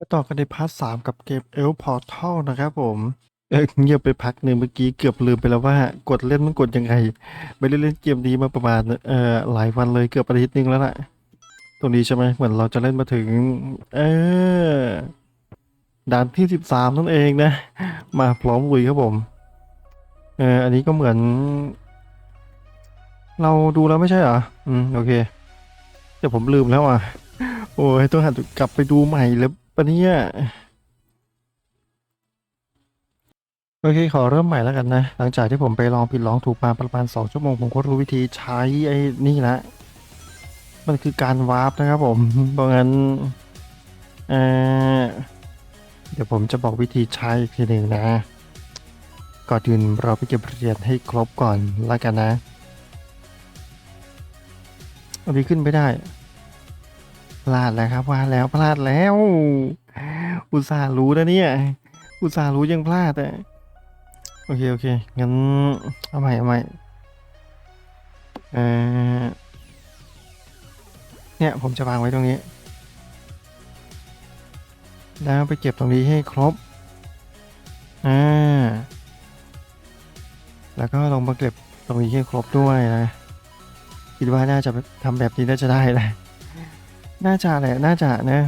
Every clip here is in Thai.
มาต่อกันในพาร์ทสามกับเกม Elf Portal นะครับผมเออเงียบไปพักหนึ่งเมื่อกี้เกือบลืมไปแล้วว่ากดเล่นมันกดยังไง ไม่ได้เล่นเกมนี้มาประมาณเอ่อหลายวันเลยเกือบอาทิตย์นึงแล้วล่ะ ตรงนี้ใช่ไหมเหมือนเราจะเล่นมาถึง เออด่านที่สิบสามนั่นเองนะ มาพร้อมลุยครับผม เอออันนี้ก็เหมือน เราดูแล้วไม่ใช่เหรอ อืมโอเค แต่ผมลืมแล้วอะ โอ้ยต้องหันกลับไปดูใหม่แล้ว ปะเนี่ยโอเคขอเริ่มใหม่แล้วกันนะ หลังจากที่ผมไปลองผิดลองถูกมาประมาณสองชั่วโมง ผมก็รู้วิธีใช้ไอ้นี่ละ มันคือการวาร์ปนะครับผม เพราะงั้นเอ่อเดี๋ยวผมจะบอกวิธีใช้อีกทีหนึ่งนะ ก่อนอื่นเราไปเก็บเหรียญให้ครบก่อนแล้วกันนะ อันนี้ขึ้นไม่ได้ พลาดแล้วครับพลาดแล้วพลาดแล้ว อุตส่าห์รู้นะเนี่ย อุตส่าห์รู้ยังพลาดอะโอเค โอเค งั้น เอาใหม่เอาใหม่เออเนี่ย ผมจะวางไว้ตรงนี้ แล้วไปเก็บตรงนี้ให้ครบ อ่า แล้วก็ลงมาเก็บตรงนี้ให้ครบด้วยนะ คิดว่าน่าจะทำแบบนี้น่าจะได้แหละ น่าจะแหละ น่าจะนะ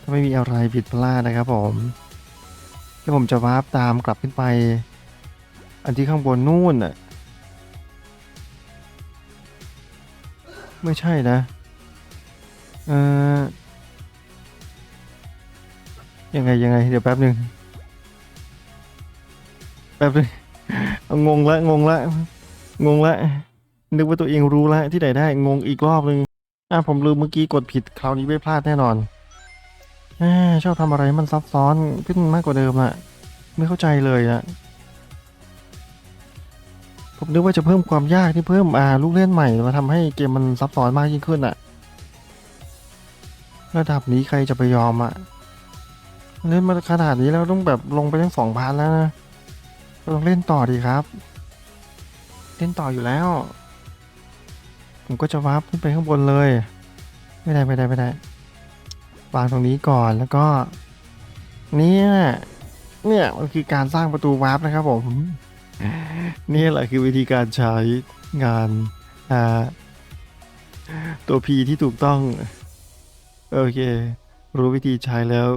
ถ้าไม่มีอะไรผิดพลาดนะครับผมที่ผมจะวาร์ปตามกลับขึ้นไป อันที่ข้างบนนู่นน่ะ ไม่ใช่นะ เออยังไงยังไง เดี๋ยวแป๊บหนึ่ง แป๊บหนึงงงละงงละงงละนึกว่าตัวเองรู้ละที่ไหนได้งงอีกรอบหนึ่ง อะผมลืมเมื่อกี้กดผิดคราวนี้ไม่พลาดแน่นอนแหมชอบทำอะไรมันซับซ้อนขึ้นมากกว่าเดิมอะไม่เข้าใจเลยอะผมนึกว่าจะเพิ่มความยากที่เพิ่มอ่าลูกเล่นใหม่มาทำให้เกมมันซับซ้อนมากยิ่งขึ้นอะระดับนี้ใครจะไปยอมอะเล่นมาขนาดนี้แล้วต้องแบบลงไปทั้งสองพันแล้วนะก็ต้องเล่นต่อดีครับ เล่นต่ออยู่แล้ว ผมก็จะวาร์ปขึ้นไปข้างบนเลย ไม่ได้ไม่ได้ไม่ได้ วางตรงนี้ก่อนแล้วก็ เนี่ยเนี่ยมันคือการสร้างประตูวาร์ปนะครับผมนี่แหละคือวิธีการใช้งานาตัว P ที่ถูกต้อง โอเค รู้วิธีใช้แล้ว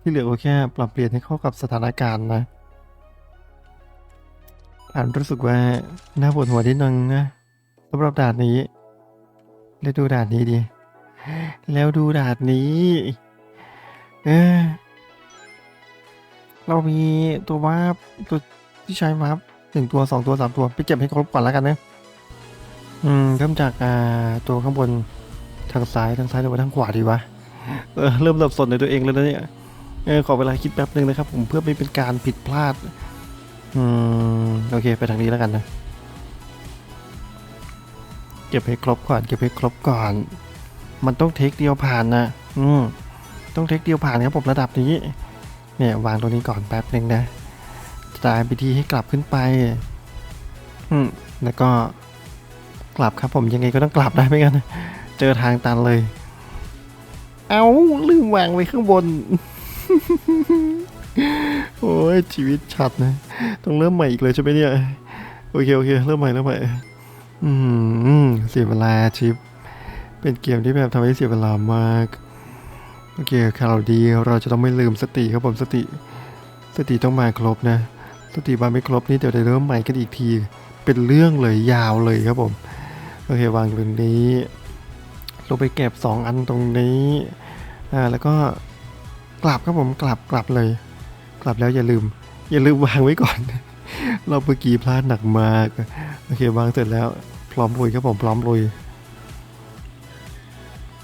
ที่เหลือก็แค่ปรับเปลี่ยนให้เข้ากับสถานการณ์นะอ่านรู้สึกว่าน่าปวดหัวนิดนึงนะสำหรับด่านนี้ แล้วดูด่านนี้ดิ แล้วดูด่านนี้ เออ เรามีตัววาร์ปตัวที่ใช้วาร์ปหนึ่งตัวสองตัวสามตัว ไปเก็บให้ครบก่อนแล้วกันนะ อืม เริ่มจากอ่าตัวข้างบนทางซ้ายทางซ้ายหรือว่าทางขวาดีวะ เออ เริ่มสับสนในตัวเองแล้วนะเนี่ย เออ ขอเวลาคิดแป๊บหนึ่งนะครับ ผมเพื่อไม่เป็นการผิดพลาด อืม โอเค ไปทางนี้แล้วกันนะ เก็บให้ครบก่อน เก็บให้ครบก่อน มันต้องเทคเดียวผ่านนะ อืม ต้องเทคเดียวผ่านครับผมระดับนี้ เนี่ยวางตรงนี้ก่อนแป๊บหนึ่งนะจะตายพิธีให้กลับขึ้นไป อืม แล้วก็กลับครับผมยังไงก็ต้องกลับได้ไม่งั้นเจอทางตันเลย เอาลืมวางไว้ข้างบน โอ้ยชีวิตชัดนะ ต้องเริ่มใหม่อีกเลยใช่ไหมเนี่ย โอเคโอเคเริ่มใหม่เริ่มใหม่ อืมเสียเวลาชิป เป็นเกมที่แบบทำให้เสียเวลามาก โอเคข่าวดีเราจะต้องไม่ลืมสติครับผมสติ สติต้องมาครบนะ สติมาไม่ครบนี่เดี๋ยวจะเริ่มใหม่กันอีกที เป็นเรื่องเลยยาวเลยครับผม โอเควางตรงนี้ ลงไปเก็บสองอันตรงนี้ อ่าแล้วก็กลับครับผมกลับกลับเลย กลับแล้วอย่าลืม อย่าลืมวางไว้ก่อน เราเมื่อกี้พลาดหนักมาก โอเควางเสร็จแล้ว พร้อมลุยครับผมพร้อมลุย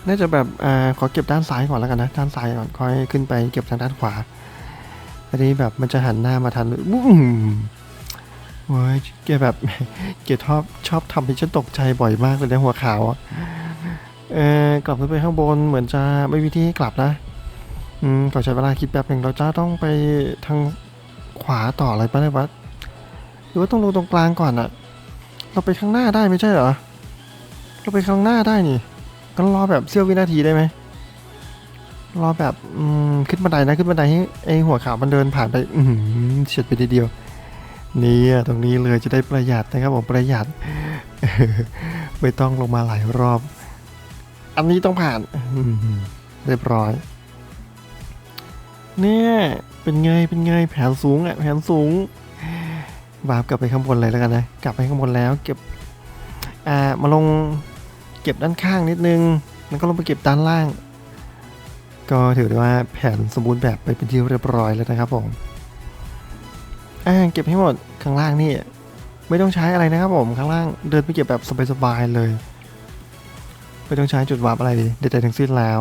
น่าจะแบบอ่าขอเก็บด้านซ้ายก่อนแล้วกันนะ ด้านซ้ายก่อนค่อยขึ้นไปเก็บทางด้านขวา อันนี้แบบมันจะหันหน้ามาทันเลยบุ้มโอ้ยแกแบบเกชอบชอบทำให้ฉันตกใจบ่อยมากเลยนะหัวขาวเออกลับขึ้นไปข้างบนเหมือนจะไม่มีที่ให้กลับนะ อืมขอใช้เวลาคิดแป๊บหนึ่งเราจะต้องไปทางขวาต่ออะไรปะเนี่ยวะ หรือว่าต้องลงตรงกลางก่อนอะเราไปข้างหน้าได้ไม่ใช่เหรอ เราไปข้างหน้าได้นี่ก็รอแบบเสี้ยววินาทีได้ไหมรอแบบอืมขึ้นบันไดนะขึ้นบันไดให้ไอหัวขาวมันเดินผ่านไป อืเฉียดไปทีเดียว นี่ตรงนี้เลยจะได้ประหยัดนะครับผมประหยัดไม่ต้องลงมาหลายรอบ อันนี้ต้องผ่านเรียบร้อย เนี่ย เป็นไงเป็นไงแผนสูงอะแผนสูง วาร์ปกลับไปข้างบนเลยแล้วกันนะ กลับไปข้างบนแล้ว เก็บ อ่า มาลงเก็บด้านข้างนิดนึง แล้วก็ลงไปเก็บด้านล่าง ก็ถือได้ว่าแผนสมบูรณ์แบบไปเป็นที่เรียบร้อยแล้วนะครับผม อ่า เก็บให้หมดข้างล่างนี่ ไม่ต้องใช้อะไรนะครับผม ข้างล่างเดินไปเก็บแบบสบายๆเลย ไม่ต้องใช้จุดวาร์ปอะไรใดๆทั้งสิ้นแล้ว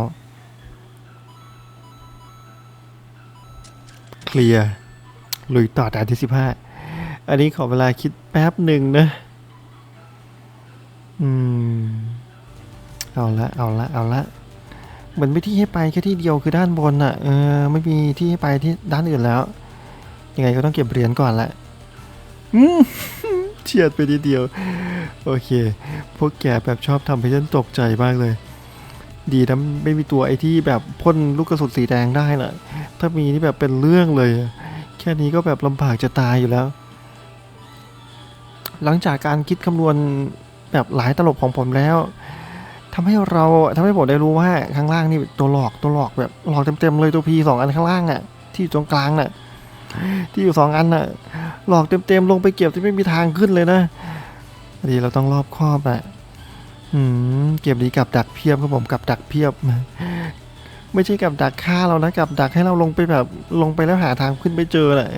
เคลียร์ลุยต่อด่านที่ 15 อันนี้ขอเวลาคิดแป๊บหนึ่งนะ อืม เอาละ เอาละ เอาละเหมือนไม่ที่ให้ไปแค่ที่เดียวคือด้านบนอะ่ะ เออ ไม่มีที่ให้ไปที่ด้านอื่นแล้ว ยังไงก็ต้องเก็บเหรียญก่อนแหละอืมเฉียดไปทีเดียว โอเค พวกแกแบบชอบทำให้ฉันตกใจมากเลย ดีนะไม่มีตัวไอ้ที่แบบพ่นลูกกระสุนสีแดงได้น่ะ ถ้ามีนี่แบบเป็นเรื่องเลย แค่นี้ก็แบบลำบากจะตายอยู่แล้ว หลังจากการคิดคำนวณแบบหลายตลบของผมแล้วทำให้เราทำให้ผมได้รู้ว่าข้างล่างนี่ตัวหลอกตัวหลอกแบบหลอกเต็มๆเลยตัวพีสองอันข้างล่างอะ ที่อยู่ตรงกลางน่ะ ที่อยู่สองอันน่ะ หลอกเต็มๆลงไปเก็บที่ไม่มีทางขึ้นเลยนะดีเราต้องรอบคอบอะอืมเก็บดีกับดักเพียบครับผมกับดักเพียบไม่ใช่กับดักฆ่าเรานะกับดักให้เราลงไปแบบลงไปแล้วหาทางขึ้นไม่เจอแหละ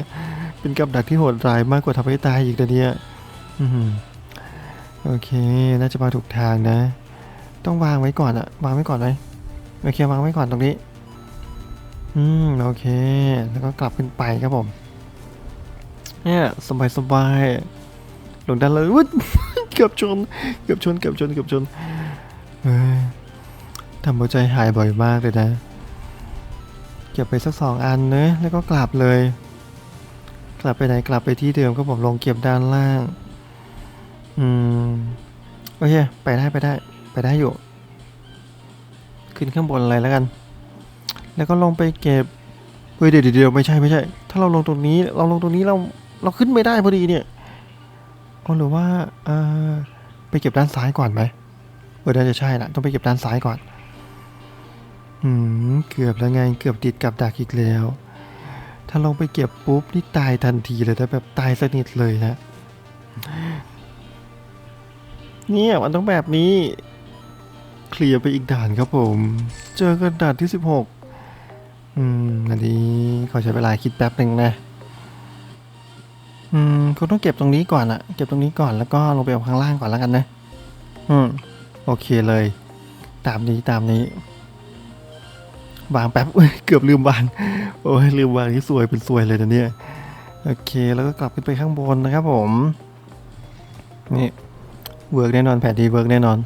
เป็นกับดักที่โหดร้ายมากกว่าทำให้ตายอีกแต่เนี้ย โอเค น่าจะมาถูกทางนะ ต้องวางไว้ก่อนอะวางไว้ก่อนไหมโอเควางไว้ก่อนตรงนี้ อืม โอเค แล้วก็กลับขึ้นไปครับผม เนี่ยสบายสบายลงด้านเลยวุ้ยเกือบชน เกือบชน เกือบชน เกือบชนเฮ้ยทำหัวใจหายบ่อยมากเลยนะ เก็บไปสักสองอันเนะแล้วก็กลับเลย กลับไปไหน กลับไปที่เดิมก็ผมลงเก็บด้านล่าง อืม โอเค ไปได้ไปได้ ไปได้อยู่ ขึ้นข้างบนอะไรแล้วกัน แล้วก็ลงไปเก็บ เฮ้ยเดี๋ยวเดี๋ยวเดี๋ยวไม่ใช่ไม่ใช่ ถ้าเราลงตรงนี้ เราลงตรงนี้เราเราขึ้นไม่ได้พอดีเนี่ยเอาหรือว่าเออไปเก็บด้านซ้ายก่อนไหมเออน่าจะใช่ละต้องไปเก็บด้านซ้ายก่อน อืม เกือบแล้วไง เกือบติดกับดักอีกแล้ว ถ้าลงไปเก็บปุ๊บนี่ตายทันทีเลยนะแบบตายสนิทเลยนะ เนี่ยมันต้องแบบนี้ เคลียร์ไปอีกด่านครับผม เจอกันด่านที่ 16 อืมอันนี้ขอใช้เวลาคิดแป๊บหนึ่งนะ อืมคุณต้องเก็บตรงนี้ก่อนอะเก็บตรงนี้ก่อนแล้วก็ลงไปเอาข้างล่างก่อนแล้วกันนะ อืม โอเคเลย ตามนี้ตามนี้วางแป๊บเกือบลืมวางโอ้ยลืมวางที่สวยเป็นสวยเลยนะเนี่ย โอเคแล้วก็กลับขึ้นไปข้างบนนะครับผม นี่ เวิร์กแน่นอนแผนที่เวิร์กแน่นอน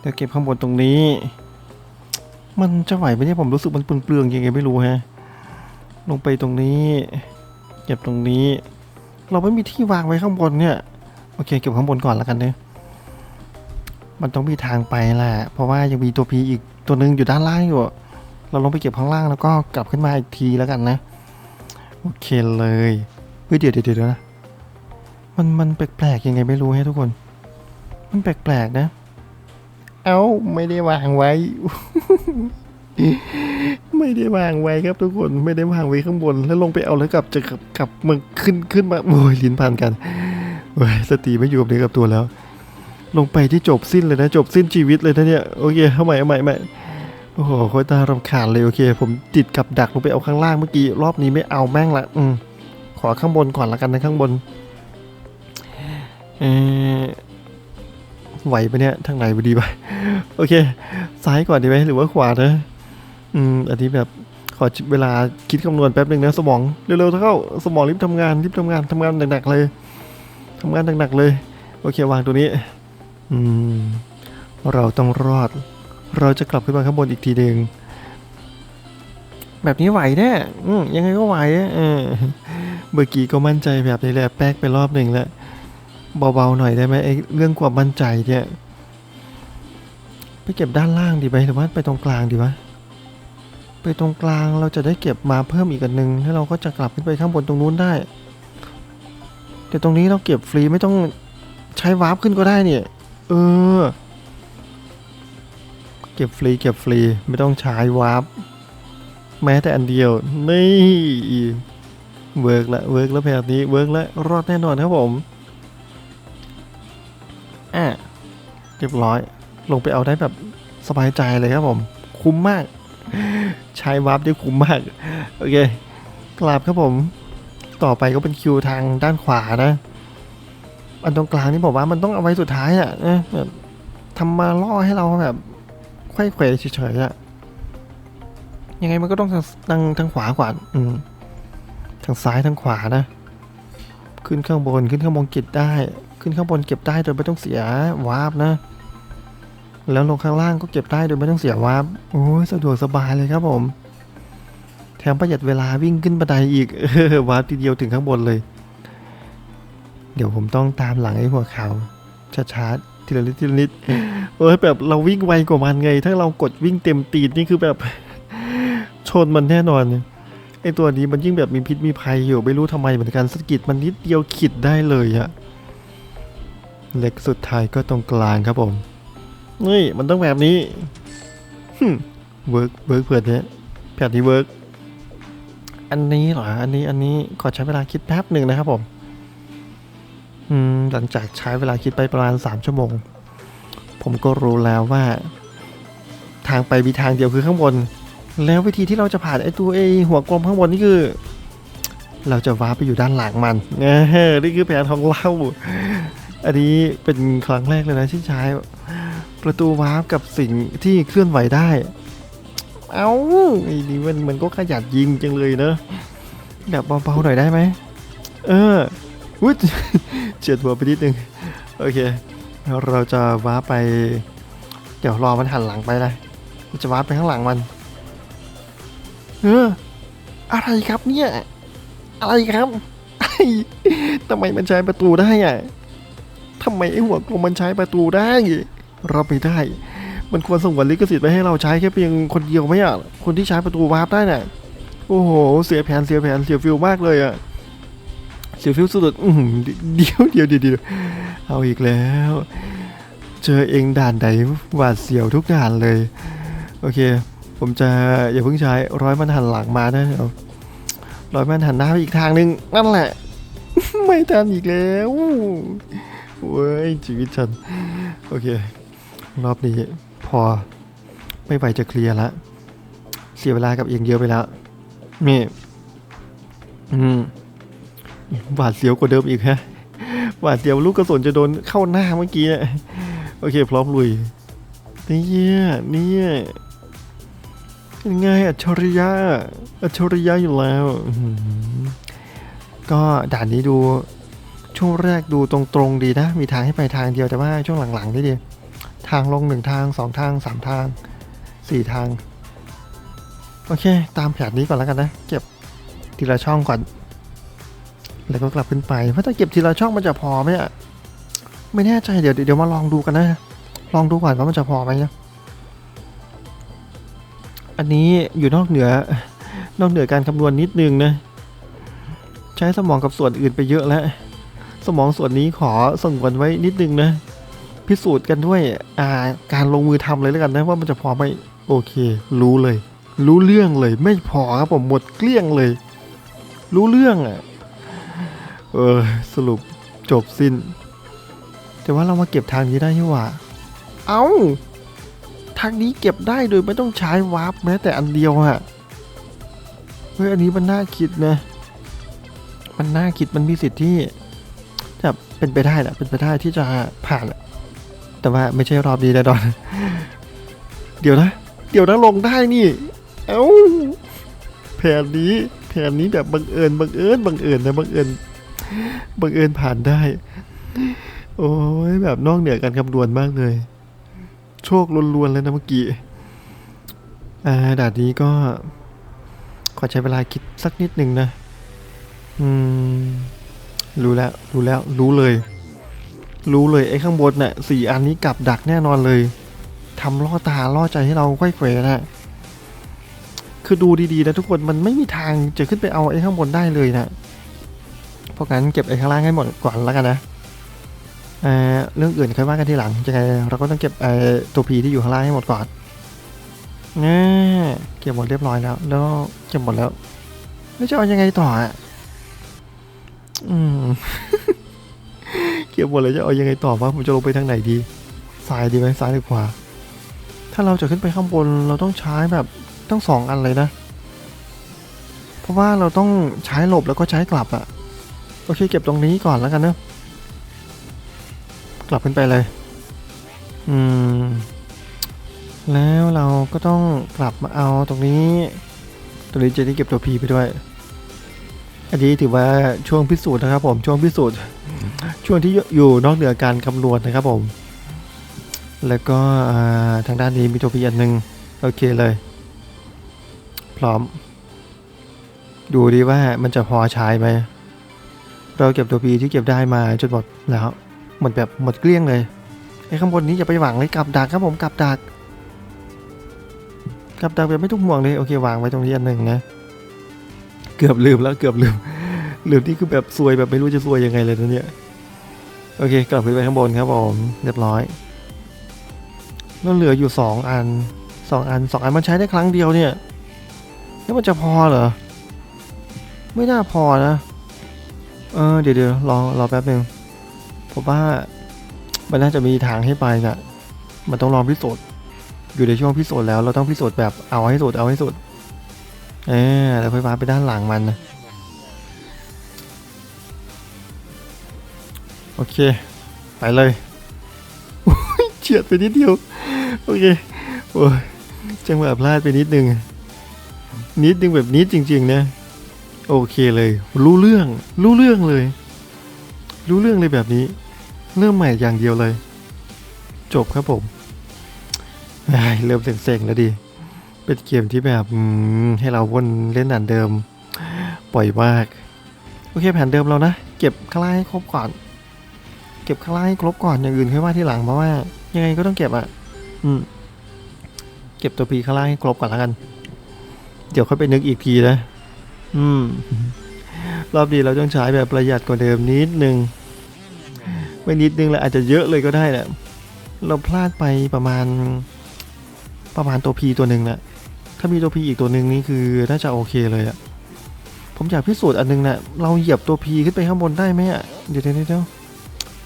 เดี๋ยวเก็บข้างบนตรงนี้ มันจะไหวไหมเนี่ยผมรู้สึกมันเปลืองๆยังไงไม่รู้ฮะ ลงไปตรงนี้ เก็บตรงนี้ เราไม่มีที่วางไว้ข้างบนเนี่ย โอเคเก็บข้างบนก่อนแล้วกันเนี่ยมันต้องมีทางไปแหละ เพราะว่ายังมีตัวพีอีกตัวหนึ่งอยู่ด้านล่างอยู่ เราลงไปเก็บข้างล่างแล้วก็กลับขึ้นมาอีกทีแล้วกันนะ โอเคเลยเฮ้ยเดี๋ยวเดี๋ยวเดี๋ยวนะ มันมันแปลกๆยังไงไม่รู้ให้ทุกคน มันแปลกๆนะ เอ้า ไม่ได้วางไว้ ไม่ได้วางไว้ครับทุกคนไม่ได้วางไว้ข้างบน แล้วลงไปเอาแล้วกลับจะกลับกลับมันขึ้นขึ้นมาโอ้ยลิ้นพันกันโอ้ยสติไม่อยู่กับเนื้อกับตัวแล้ว ลงไปที่จบสิ้นเลยนะ จบสิ้นชีวิตเลยนะเนี่ยโอเคเอาใหม่เอาใหม่ใหม่โอ้โหโคตรน่ารำคาญเลยโอเค ผมติดกับดักลงไปเอาข้างล่างเมื่อกี้รอบนี้ไม่เอาแม่งละอืมขอข้างบนก่อนละกันนะข้างบนเออ ไหวปะเนี่ยทางไหนไปดีไปโอเค ซ้ายก่อนดีไหมหรือว่าขวานะอืมอันนี้แบบขอเวลาคิดคำนวณแป๊บหนึ่งนะสมองเร็วๆเข้าสมองรีบทำงานรีบทำงานทำงานหนักๆเลยทำงานหนักๆเลย โอเควางตัวนี้อืมเราต้องรอด เราจะกลับขึ้นมาข้างบนอีกทีหนึ่งแบบนี้ไหวแน่ยังไงก็ไหวอะเออเมื่อกี้ก็มั่นใจแบบนี้แหละแป๊กไปรอบหนึ่งแล้ว เบาๆหน่อยได้ไหมไอ้เรื่องความมั่นใจเนี่ยไปเก็บด้านล่างดีไหมหรือว่าไปตรงกลางดีวะไปตรงกลางเราจะได้เก็บมาเพิ่มอีกอันหนึ่งแล้วเราก็จะกลับขึ้นไปข้างบนตรงนู้นได้ แต่ตรงนี้เราเก็บฟรีไม่ต้องใช้วาร์ปขึ้นก็ได้เนี่ยเออ เก็บฟรีเก็บฟรีไม่ต้องใช้วาร์ปแม้แต่อันเดียวนี่เวิร์กละเวิร์กแล้วแบบนี้เวิร์กแล้วรอดแน่นอนครับผม อะเรียบร้อย ลงไปเอาได้แบบสบายใจเลยครับผม คุ้มมาก ใช้วาร์ปได้คุ้มมาก โอเค กราบครับผม ต่อไปก็เป็นคิวทางด้านขวานะ อันตรงกลางนี่บอกว่ามันต้องเอาไว้สุดท้ายอะ่ะนะแบบทำมาล่อให้เราแบบไข้เขวเฉยๆอะ่ะ ยังไงมันก็ต้องทางทางทางขวาก่อนอืมทางซ้ายทางขวานะ ขึ้นข้างบนขึ้นข้างบนก็บได้ ขึ้นข้างบนเก็บได้โดยไม่ต้องเสียวาร์ปนะ แล้วลงข้างล่างก็เก็บได้โดยไม่ต้องเสียวาร์ปโอ้ยสะดวกสบายเลยครับผม แถมประหยัดเวลาวิ่งขึ้นบันไดอีกเออวาร์ปทีเดียวถึงข้างบนเลย เดี๋ยวผมต้องตามหลังไอ้หัวขาวช้าๆทีละนิดทีละนิดเออแบบเราวิ่งไวกว่ามันไง ถ้าเรากดวิ่งเต็มตีนนี่คือแบบชนมันแน่นอนไอ้ตัวนี้มันยิ่งแบบมีพิษมีภัยอยู่ไม่รู้ทำไมเหมือนกันสกิดมันนิดเดียวขิดได้เลยอะ เล็กสุดท้ายก็ตรงกลางครับผมนี่มันต้องแบบนี้ฮึเวิร์กเวิร์กเผื่อเนี้ยแผนนี้เวิร์กอันนี้เหรอ อันนี้ อันนี้ ขอใช้เวลาคิดแป๊บหนึ่งนะครับผม อืม หลังจากใช้เวลาคิดไปประมาณสามชั่วโมง ผมก็รู้แล้วว่า ทางไปมีทางเดียวคือข้างบน แล้ววิธีที่เราจะผ่านไอ้ตัวไอ้หัวกลมข้างบนนี่คือ เราจะว้าไปอยู่ด้านหลังมัน นี่คือแผนของเรา อันนี้เป็นครั้งแรกเลยนะที่ใช้ประตูวาร์ปกับสิ่งที่เคลื่อนไหวได้ เอา้าไอ้นี่มันมันก็ขยันยิงจังเลยเนอะแบบเบาๆหน่อยได้ไหม เออวุ้ยเฉียดหัวไปนิดนึง โอเค เราจะวาร์ปไป เดี๋ยวรอมันหันหลังไปนะเราจะวาร์ปไปข้างหลังมัน เออ อะไรครับเนี่ย อะไรครับทำไมมันใช้ประตูได้อะ ทำไมไอ้หัวกลมมันใช้ประตูได้รับไม่ได้ มันควรส่งวันลิขสิทธิ์ไปให้เราใช้แค่เพียงคนเดียวไหมอะ คนที่ใช้ประตูวาร์ปได้น่ะ โอ้โห เสียแผนเสียแผนเสียฟิลมากเลยอะ เสียฟิลสุดๆอื้อหือเดี๋ยวเดี๋ยวเดี๋ยวเอาอีกแล้ว เจอเองด่านใดหวาดเสียวทุกด่านเลย โอเค ผมจะอย่าเพิ่งใช้ร้อยมันหันหลังมานะเดี๋ยร้อยมันหันหน้าไปอีกทางนึง นั่นแหละ ไม่ทันอีกแล้ว เว้ยชีวิตฉัน โอเค รอบนี้พอไม่ไหวจะเคลียร์ละ เสียเวลากับเองเยอะไปแล้วนี่อืมหวาดเสียวกว่าเดิมอีกฮะหวาดเสียวลูกกระสุนจะโดนเข้าหน้าเมื่อกี้โอเค พร้อมลุยนี่เนี่ยยังไงอัจฉริยะอัจฉริยะอยู่แล้ว ก็ด่านนี้ดู ช่วงแรกดูตรงๆดีนะ มีทางให้ไปทางเดียวแต่ว่าช่วงหลังๆนี่ดี ทางลงหนึ่งทางสองทางสามทางสี่ทาง โอเค ตามแผนนี้ก่อนแล้วกันนะ เก็บทีละช่องก่อน แล้วก็กลับขึ้นไปเพราะถ้าเก็บทีละช่องมันจะพอไหมอะไม่แน่ใจเดี๋ยวเดี๋ยวมาลองดูกันนะ ลองดูก่อนว่ามันจะพอไหมนะอันนี้อยู่นอกเหนือนอกเหนือการคำนวณนิดนึงนะ ใช้สมองกับส่วนอื่นไปเยอะแล้ว สมองส่วนนี้ขอส่งกันไว้นิดนึงนะ พิสูจน์กันด้วยาการลงมือทำเลยแล้วกันนะว่ามันจะพอไหมโอเค รู้เลย รู้เรื่องเลย ไม่พอครับผมหมดเกลี้ยงเลย รู้เรื่องอะเออสรุปจบสิ้น แต่ว่าเรามาเก็บทางนี้ได้นี่หว่า เอา้าทางนี้เก็บได้โดยไม่ต้องใช้วาร์ปแม้แต่อันเดียวอะเฮ้ยอันนี้มันน่าคิดนะ มันน่าคิดมันมีสิทธิ์ที่ จะเป็นไปได้แหละเป็นไปได้ที่จะผ่านแหละแต่ว่าไม่ใช่รอบนี้แน่นอน เดี๋ยวนะ เดี๋ยวนะลงได้นี่ เอ้าแผนนี้แผนนี้แบบบังเอิญบังเอิญบังเอิญนะบังเอิญบังเอิญผ่านได้ โอ้ยแบบนอกเหนือการคำนวณมากเลย โชคล้วนๆเลยนะเมื่อกี้อ่าด่านนี้ก็ขอใช้เวลาคิดสักนิดหนึ่งนะ อืม รู้แล้ว รู้แล้ว รู้เลย รู้เลยไอ้ข้างบนน่ะสี่อันนี้กลับดักแน่นอนเลยทำล่อตาล่อใจให้เราไขว้เขวนะคือดูดีๆนะทุกคนมันไม่มีทางจะขึ้นไปเอาไอ้ข้างบนได้เลยนะเพราะงั้นเก็บไอ้ข้างล่างให้หมดก่อนแล้วกันนะเเรื่องอื่นค่อยว่ากันทีหลังยังไงเราก็ต้องเก็บไอ้ตัวพีที่อยู่ข้างล่างให้หมดก่อนนี่เก็บหมดเรียบร้อยแล้ว แล้วเก็บหมดแล้วแล้วจะเอายังไงต่ออะ อืมเก็บหมดเลยจะเอายังไงต่อวะผมจะลงไปทางไหนดีซ้ายดีไหมซ้ายหรือขวา ถ้าเราจะขึ้นไปข้างบนเราต้องใช้แบบตั้งสองอันเลยนะ เพราะว่าเราต้องใช้หลบแล้วก็ใช้กลับอะโอเคเก็บตรงนี้ก่อนแล้วกันเนอะกลับขึ้นไปเลย อืม แล้วเราก็ต้องกลับมาเอาตรงนี้ตรงนี้จะได้เก็บตัวพีไปด้วย อันนี้ถือว่าช่วงพิสูจน์นะครับผมช่วงพิสูจน์ช่วงที่อยู่นอกเหนือการคำนวณนะครับผม แล้วก็อ่าทางด้านนี้มีตัวพีอันหนึ่งโอเคเลย พร้อม ดูดีว่ามันจะพอใช้ไหมเราเก็บตัวพีที่เก็บได้มาจนหมดแล้วหมดแบบหมดเกลี้ยงเลยไอ้ข้างบนนี้อย่าไปหวังเลยกับดักครับผมกับดักกับดักแบบไม่ต้องห่วงเลยโอเควางไว้ตรงนี้อันหนึ่งนะ เกือบลืมแล้วเกือบลืมลืมที่คือแบบซวยแบบไม่รู้จะซวยยังไงเลยนะเนี่ยโอเค กลับขึ้นไปข้างบนครับผมเรียบร้อยแล้วเหลืออยู่สองอันสองอันสองอันมันใช้ได้ครั้งเดียวเนี่ยแล้วมันจะพอเหรอ ไม่น่าพอนะ เออเดี๋ยวเดี๋ยวรอรอแป๊บหนึ่งผมว่ามันน่าจะมีทางให้ไปนะมันต้องลองพิสูจน์อยู่ในช่วงพิสูจน์แล้วเราต้องพิสูจน์แบบเอาให้สุดเอาให้สุด เออแล้วค่อยว้าไปด้านหลังมันนะโอเค ไปเลยเฉียดไปนิดเดียว โอเค โอ้ยจังหวะพลาดไปนิดนึง นิดนึงแบบนิดจริง ๆ นะ โอเคเลย รู้เรื่อง รู้เรื่องเลย รู้เรื่องเลยแบบนี้ เริ่มใหม่อย่างเดียวเลย จบครับผมเริ่มเซ็งๆแล้วดี เป็นเกมที่แบบให้เราวนเล่นด่านเดิมปล่อยมาก โอเคแผนเดิมเรานะ เก็บข้างล่างให้ครบก่อน เก็บข้างล่างให้ครบก่อนอย่างอื่นค่อยว่าที่หลังเพราะว่า ยังไงก็ต้องเก็บอะ อืม เก็บตัวพีข้างล่างให้ครบก่อนแล้วกัน เดี๋ยวค่อยไปนึกอีกทีนะ อืม รอบนี้เราต้องใช้แบบประหยัดกว่าเดิมนิดนึงไม่นิดนึงแล้วอาจจะเยอะเลยก็ได้แหละเราพลาดไปประมาณประมาณตัวพีตัวหนึ่งแหละ ถ้ามีตัวพีอีกตัวหนึ่งนี่คือน่าจะโอเคเลยอะผมอยากพิสูจน์อันนึงนะ่ะเราเหยียบตัวพีขึ้นไปข้างบนได้ไหมอะเดี๋ยวเดี๋ยวเดี๋ยว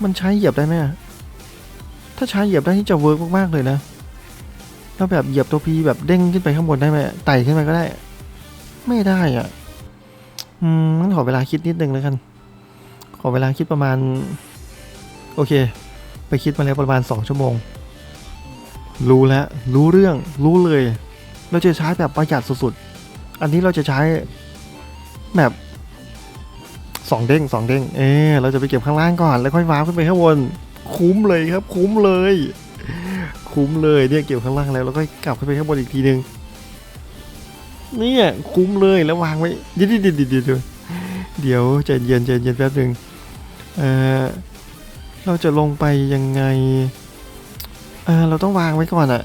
มันใช้เหยียบได้ไหมอะถ้าใช้เหยียบได้นี่จะเวิร์กมากๆเลยนะแล้วแบบเหยียบตัวพีแบบเด้งขึ้นไปข้างบนได้ไหมไต่ขึ้นไปก็ได้ ไม่ได้อะ อืมงั้นขอเวลาคิดนิดนึงแล้วกัน ขอเวลาคิดประมาณ โอเค ไปคิดมาแล้วประมาณสองชั่วโมง รู้แล้ว รู้เรื่อง รู้เลย เราจะใช้แบบประหยัดสุดๆ อันนี้เราจะใช้แบบสองเด้งสองเด้ง เออเราจะไปเก็บข้างล่างก่อนแล้วค่อยวาร์ปขึ้นไปข้างบน คุ้มเลยครับ คุ้มเลย คุ้มเลยเนี่ยเก็บข้างล่างแล้วแล้วก็กลับขึ้นไปข้างบนอีกทีนึงเนี่ยคุ้มเลยแล้ววางไว้เดี๋ยวเดี๋ยวเดี๋ยวเดี๋ยวเดี๋ยวใจเย็นใจเย็นแป๊บหนึ่งเออเราจะลงไปยังไงเออเราต้องวางไว้ก่อนอะ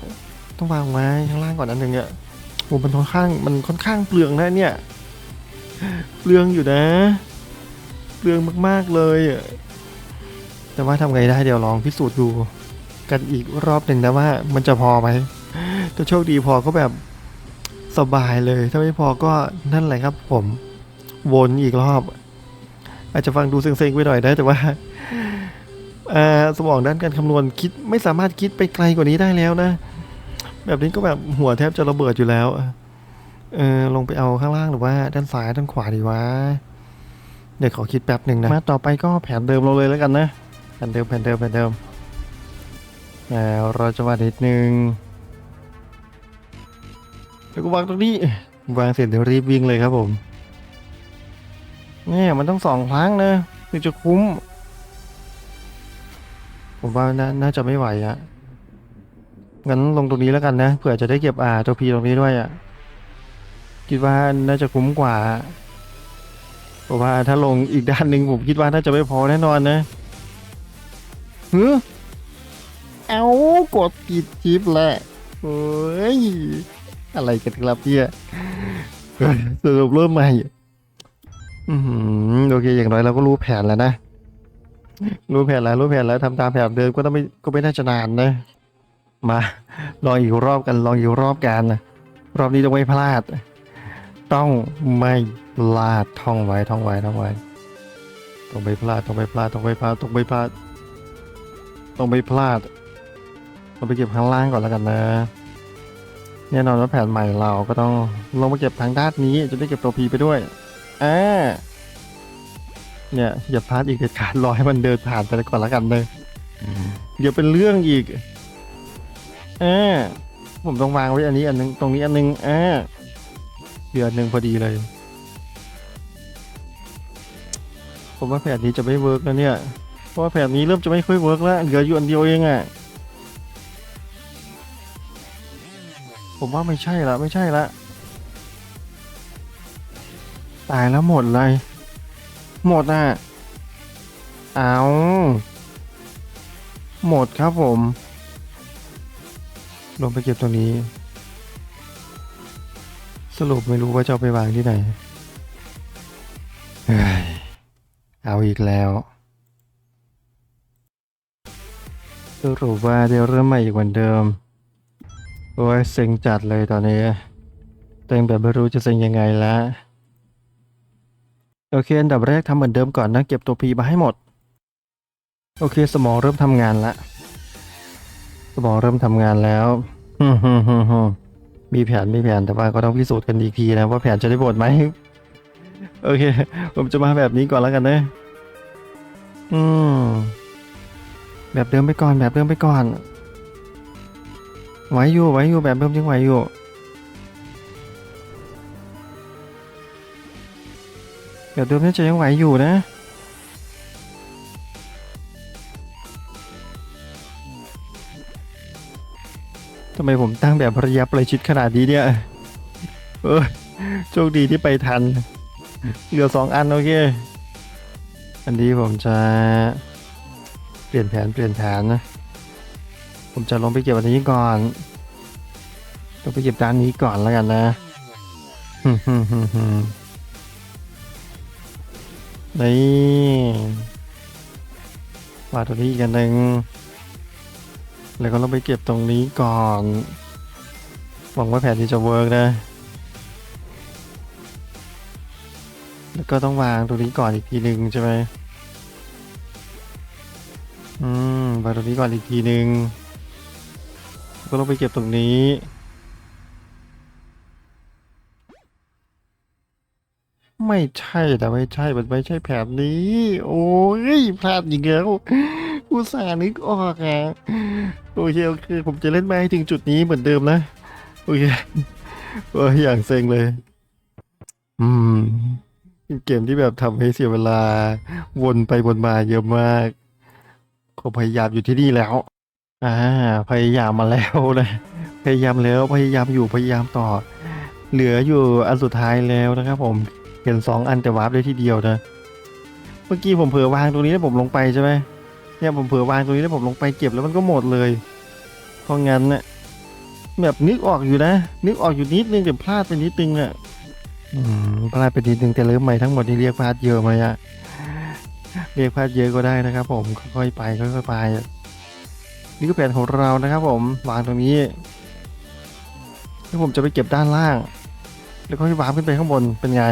ต้องวางไว้ข้างล่างก่อนอันหนึ่งอะโอ้มันค่อนข้างมันค่อนข้างเปลืองนะเนี่ย เปลืองอยู่นะ เปลืองมากๆเลยแต่ว่าทำไงได้เดี๋ยวลองพิสูจน์ดูกันอีกรอบหนึ่งนะว่ามันจะพอไหมถ้าโชคดีพอก็แบบสบายเลย ถ้าไม่พอก็นั่นแหละครับ ผมวนอีกรอบ อาจจะฟังดูเซ็งๆไปหน่อยได้แต่ว่าสมองด้านการคำนวณคิดไม่สามารถคิดไปไกลกว่านี้ได้แล้วนะ แบบนี้ก็แบบหัวแทบจะระเบิดอยู่แล้ว เออลงไปเอาข้างล่างหรือว่าด้านซ้ายด้านขวาดีวะ เดี๋ยวขอคิดแป๊บหนึ่งนะ มาต่อไปก็แผนเดิมเราเลยแล้วกันนะ แผนเดิมแผนเดิมแผนเดิมแล้วเราจะวาดนิดนึงแล้วก็วางตรงนี้ วางเสร็จเดี๋ยวรีบวิ่งเลยครับผมเนี่ยมันต้องสองครั้งนะถึงจะคุ้ม ผมว่าน,น่าจะไม่ไหวอะ งั้นลงตรงนี้แล้วกันนะเผื่อจะได้เก็บอ่าตัวพีตรงนี้ด้วยอะคิดว่าน่าจะคุ้มกว่าเพราะว่าถ้าลงอีกด้านหนึ่งผมคิดว่าน่าจะไม่พอแน่นอนนะฮึเอากดผิดชิปแหละเฮ้ยอะไรกันครับเนี่ยสรุปเริ่มใหม่อือหือโอเคอย่างน้อยเราก็รู้แผนแล้วนะรู้แผนแล้วรู้แผนแล้วทำตามแผนเดิมก็ต้องไม่ก็ไม่น่าจะนานนะ มาลองอีกรอบกันลองอีกรอบกันนะรอบนี้ต้องไม่พลาด ต้องไม่พลาดท่องไว้ท่องไว้ท่องไว้ต้องไม่พลาดต้องไม่พลาดต้องไม่พลาดต้องไม่พลาดต้องไม่พลาดเราไปเก็บข้างล่างก่อนแล้วกันนะแน่นอนว่าแผนใหม่เราก็ต้องลงมาเก็บทางด้านนี้จะได้เก็บตัวพีไปด้วยอ่าเนี่ยอย่าพลาดอีกเด็ดขาดรอให้มันเดินผ่านไปก่อนแล้วกันเลยเดี๋ยวเป็นเรื่องอีก อ่าผมต้องวางไว้อันนี้อันนึงตรงนี้อันนึงอ่าเดือนหนึ่งพอดีเลย ผมว่าแผนนี้จะไม่เวิร์กแล้วเนี่ย เพราะว่าแผนนี้เริ่มจะไม่ค่อยเวิร์กแล้วเหลืออยู่อันเดียวเองอะ่ะผมว่าไม่ใช่ละไม่ใช่ละตายแล้วหมดเลย หมดอะ เอา หมดครับผม ลงไปเก็บตรงนี้ สรุปไม่รู้ว่าจะเอาไปวางที่ไหน เอาอีกแล้ว สรุปว่าเดี๋ยวเริ่มใหม่อีกเหมือนเดิม โอ้ยเซ็งจัดเลยตอนนี้เต็งแบบไม่รู้จะเซ็งยังไงแล้วโอเค อันดับแรกทำเหมือนเดิมก่อนนะ เก็บตัวพีมาให้หมด โอเค สมองเริ่มทำงานละ มองเริ่มทำงานแล้วฮึมฮึมฮึมมีแผนมีแผนแต่ว่าก็ต้องพิสูจน์กันอีกทีนะว่าแผนจะได้ผลไหมโอเค ผมจะมาแบบนี้ก่อนแล้วกันนะอืมแบบเดิมไปก่อน แบบเดิมไปก่อนไหวอยู่ไหวอยู่แบบเดิมยังไหวอยู่แบบเดิมน่าจะยังไหวอยู่นะ ทำไมผมตั้งแบบระยะประชิดขนาดนี้เนี่ย เออโชคดีที่ไปทัน เหลือสองอันโอเค อันนี้ผมจะเปลี่ยนแผนเปลี่ยนแผนนะ ผมจะลงไปเก็บอันนี้ก่อนลงไปเก็บด้านนี้ก่อนแล้วกันนะฮึ่มฮึ่มฮึ่มนี่วาตัวนี้อีกอันหนึ่ง แล้วก็ลงไปเก็บตรงนี้ก่อน หวังว่าแผนนี้จะเวิร์กนะ แล้วก็ต้องวางตรงนี้ก่อนอีกทีหนึ่งใช่ไหมอืมวางตรงนี้ก่อนอีกทีหนึ่งก็ต้องไปเก็บตรงนี้ ไม่ใช่แต่ไม่ใช่ มันไม่ใช่แผนนี้ โอ้ยพลาดอีกแล้ว อุตส่าห์นึกออกอะโอเคโอเคผมจะเล่นมาให้ถึงจุดนี้เหมือนเดิมนะโอเคโอ้ยอย่างเซ็งเลย อืมเป็นเกมที่แบบทำให้เสียเวลา วนไปวนมาเยอะมากก็พยายามอยู่ที่นี่แล้วอ่าพยายามมาแล้วนะ พยายามแล้วพยายามอยู่พยายามต่อ เหลืออยู่อันสุดท้ายแล้วนะครับ ผมเห็นสองอันแต่วาร์ปได้ทีเดียวนะ เมื่อกี้ผมเผลอวางตรงนี้แล้วผมลงไปใช่ไหม เนี่ยผมเผลอวางตรงนี้แล้วผมลงไปเก็บแล้วมันก็หมดเลย เพราะงั้นน่ะแบบนึกออกอยู่นะ นึกออกอยู่นิดนึงแต่พลาดไปนิดนึงอะพลาดไปนิดนึงแต่เริ่มใหม่ทั้งหมดนี่เรียกพลาดเยอะไหมอะเรียกพลาดเยอะก็ได้นะครับ ผมค่อยๆไปค่อยๆไปนี่ก็แผนของเรานะครับ ผมวางตรงนี้แล้วผมจะไปเก็บด้านล่าง แล้วก็วางขึ้นไปข้างบนเป็นไง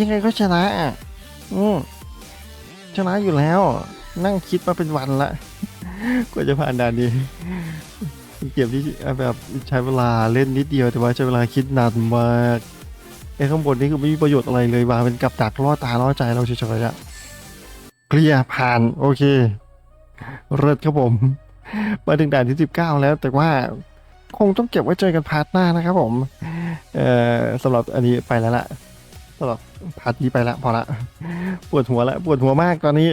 ยังไงก็ชนะอะอืมชนะอยู่แล้ว นั่งคิดมาเป็นวันละกว่าจะผ่านด่านนี้เป็นเกมที่แบบใช้เวลาเล่นนิดเดียวแต่ว่าใช้เวลาคิดนานมากไอ้ข้างบนนี่คือไม่มีประโยชน์อะไรเลยวางเป็นกับดักล่อตาล่อใจเราเฉยๆอะเคลียร์ผ่านโอเคเลิศครับผม มาถึงด่านที่สิบเก้าแล้ว แต่ว่าคงต้องเก็บไว้เจอกันพาร์ทหน้านะครับผมเอ่อสำหรับอันนี้ไปแล้วละสำหรับพาร์ทนี้ไปละพอละปวดหัวละปวดหัวมากตอนนี้